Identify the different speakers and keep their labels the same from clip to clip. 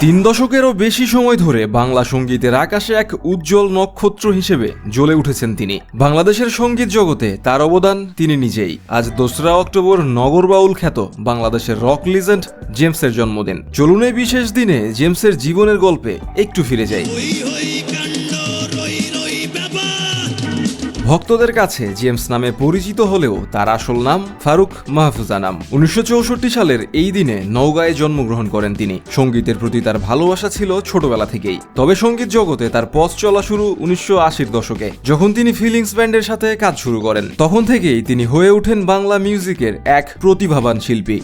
Speaker 1: তিন দশকেরও বেশি সময় ধরে বাংলা সঙ্গীতের আকাশে এক উজ্জ্বল নক্ষত্র হিসেবে জ্বলে উঠেছেন তিনি। বাংলাদেশের সংগীত জগতে তার অবদান তিনি নিজেই। আজ দোসরা অক্টোবর নগর বাউল খ্যাত বাংলাদেশের রক লিজেন্ড জেমসের জন্মদিন। চলুন এই বিশেষ দিনে জেমসের জীবনের গল্পে একটু ফিরে যাই। ভক্তদের কাছে জেমস নামে পরিচিত হলেও তার আসল নাম ফারুক মাহফুজা নাম। উনিশশো সালের এই দিনে নওগাঁয় জন্মগ্রহণ করেন তিনি। সঙ্গীতের প্রতি তার ভালোবাসা ছিল ছোটবেলা থেকেই। তবে সংগীত জগতে তার পথ চলা শুরু উনিশশো দশকে। যখন তিনি ফিলিংস ব্যান্ডের সাথে কাজ শুরু করেন, তখন থেকেই তিনি হয়ে ওঠেন বাংলা মিউজিকের এক প্রতিভাবান শিল্পী।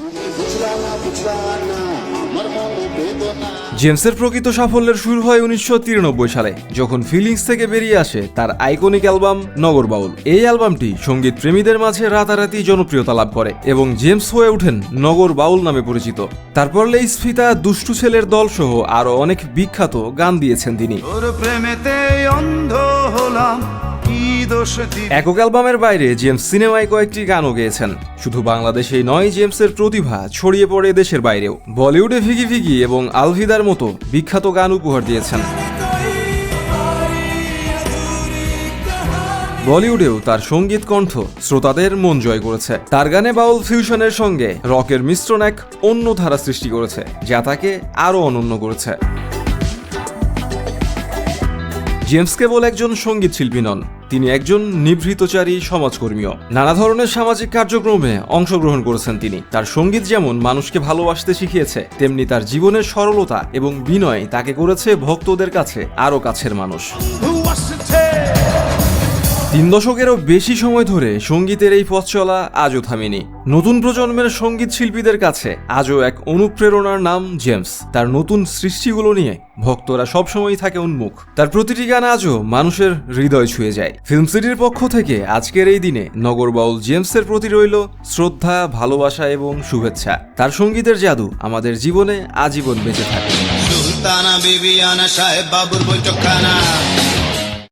Speaker 1: জেমসের প্রকৃত সাফল্যের শুরু হয় উনিশশো তিরানব্বই সালে, যখন ফিলিংস থেকে বেরিয়ে আসে তার আইকনিক অ্যালবাম নগর বাউল। এই অ্যালবামটি সংগীত প্রেমীদের মাঝে রাতারাতি জনপ্রিয়তা লাভ করে এবং জেমস হয়ে ওঠেন নগর বাউল নামে পরিচিত। তারপর লেইস ফিতা, দুষ্টু ছেলের দল সহ আরও অনেক বিখ্যাত গান দিয়েছেন তিনি।
Speaker 2: প্রেমেতে অন্ধ হলাম।
Speaker 1: একক অ্যালবামের বাইরে জেমস সিনেমায় কয়েকটি গানও গেয়েছেন। শুধু বাংলাদেশেই নয়, জেমসের প্রতিভা ছড়িয়ে পড়ে দেশের বাইরেও। বলিউডে ফিগি ফিগি এবং আলভিদার মতো বিখ্যাত গান উপহার দিয়েছেন। বলিউডেও তার সংগীত কণ্ঠ শ্রোতাদের মন জয় করেছে। তার গানে বাউল ফিউশনের সঙ্গে রকের মিশ্রণ এক অন্য ধারা সৃষ্টি করেছে, যা তাকে আরও অনন্য করেছে। জেমস কেবল একজন সংগীত শিল্পী নন, তিনি একজন নিভৃতচারী সমাজকর্মীও। নানা ধরনের সামাজিক কার্যক্রমে অংশগ্রহণ করেছেন তিনি। তার সংগীত যেমন মানুষকে ভালোবাসতে শিখিয়েছে, তেমনি তার জীবনের সরলতা এবং বিনয় তাকে করেছে ভক্তদের কাছে আরও কাছের মানুষ। তিন দশকেরও বেশি সময় ধরে সঙ্গীতের এই পথ চলা আজও থামেনি। নতুন প্রজন্মের সংগীত শিল্পীদের কাছে আজও এক অনুপ্রেরণার নাম জেমস। তার নতুন সৃষ্টিগুলো নিয়ে ভক্তরা সবসময়ই থাকে উন্মুখ। তার প্রতিটি গান আজও মানুষের হৃদয় ছুঁয়ে যায়। ফিল্ম সিটির পক্ষ থেকে আজকের এই দিনে নগর বাউল জেমসের প্রতি রইল শ্রদ্ধা, ভালোবাসা এবং শুভেচ্ছা। তার সঙ্গীতের জাদু আমাদের জীবনে আজীবন বেঁচে থাকে
Speaker 2: সুলতানা বিবিয়ানা সাহেব বাবুর বৈঠকখানা।